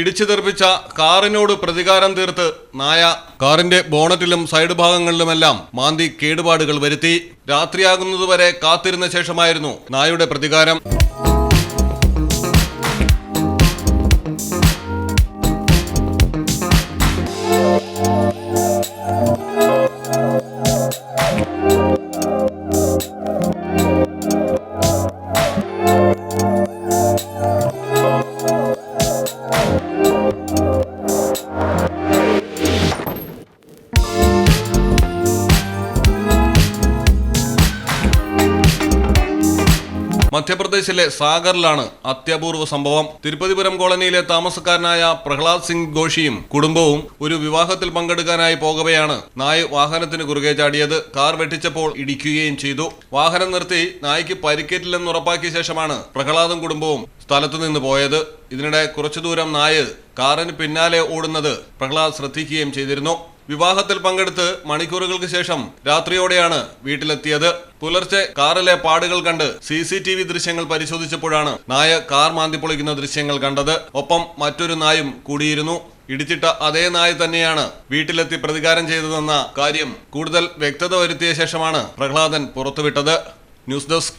ഇടിച്ചു തെറിപ്പിച്ച കാറിനോട് പ്രതികാരം തീർത്ത് നായ. കാറിന്റെ ബോണറ്റിലും സൈഡ് ഭാഗങ്ങളിലുമെല്ലാം മാന്തി കേടുപാടുകൾ വരുത്തി രാത്രിയാകുന്നതുവരെ കാത്തിരുന്ന ശേഷമായിരുന്നു നായയുടെ പ്രതികാരം. മധ്യപ്രദേശിലെ സാഗറിലാണ് അത്യപൂർവ സംഭവം. തിരുപ്പതിപുരം കോളനിയിലെ താമസക്കാരനായ പ്രഹ്ലാദ് സിംഗ് ഘോഷിയും കുടുംബവും ഒരു വിവാഹത്തിൽ പങ്കെടുക്കാനായി പോകവെയാണ് നായ് വാഹനത്തിന് കുറുകെ ചാടിയത്. കാർ വെട്ടിച്ചപ്പോൾ ഇടിക്കുകയും ചെയ്തു. വാഹനം നിർത്തി നായ്ക്ക് പരിക്കേറ്റില്ലെന്ന് ഉറപ്പാക്കിയ ശേഷമാണ് പ്രഹ്ലാദും കുടുംബവും സ്ഥലത്തു നിന്ന് പോയത്. ഇതിനിടെ കുറച്ചു ദൂരം നായ് കാറിന് പിന്നാലെ ഓടുന്നത് പ്രഹ്ലാദ് ശ്രദ്ധിക്കുകയും ചെയ്തിരുന്നു. വിവാഹത്തിൽ പങ്കെടുത്ത് മണിക്കൂറുകൾക്ക് ശേഷം രാത്രിയോടെയാണ് വീട്ടിലെത്തിയത്. പുലർച്ചെ കാറിലെ പാടുകൾ കണ്ട് സി സി ടി വി ദൃശ്യങ്ങൾ പരിശോധിച്ചപ്പോഴാണ് നായ കാർ മാന്തിപ്പൊളിക്കുന്ന ദൃശ്യങ്ങൾ കണ്ടത്. ഒപ്പം മറ്റൊരു നായും കൂടിയിരുന്നു. ഇടിച്ചിട്ട അതേ നായ തന്നെയാണ് വീട്ടിലെത്തി പ്രതികാരം ചെയ്തതെന്ന കാര്യം കൂടുതൽ വ്യക്തത വരുത്തിയ ശേഷമാണ് പ്രഹ്ലാദൻ പുറത്തുവിട്ടത്. News desk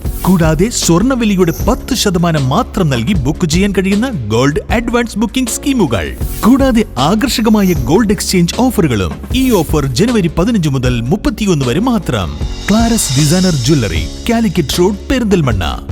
കൂടാതെ സ്വർണവിലയുടെ പത്ത് ശതമാനം മാത്രം നൽകി ബുക്ക് ചെയ്യാൻ കഴിയുന്ന ഗോൾഡ് അഡ്വാൻസ് ബുക്കിംഗ് സ്കീമുകൾ. കൂടാതെ ആകർഷകമായ ഗോൾഡ് എക്സ്ചേഞ്ച് ഓഫറുകളും ഈ ഓഫർ ജനുവരി പതിനഞ്ച് മുതൽ മുപ്പത്തിയൊന്ന് വരെ മാത്രം. Claras designer jewellery Calicut road Perinthalmanna.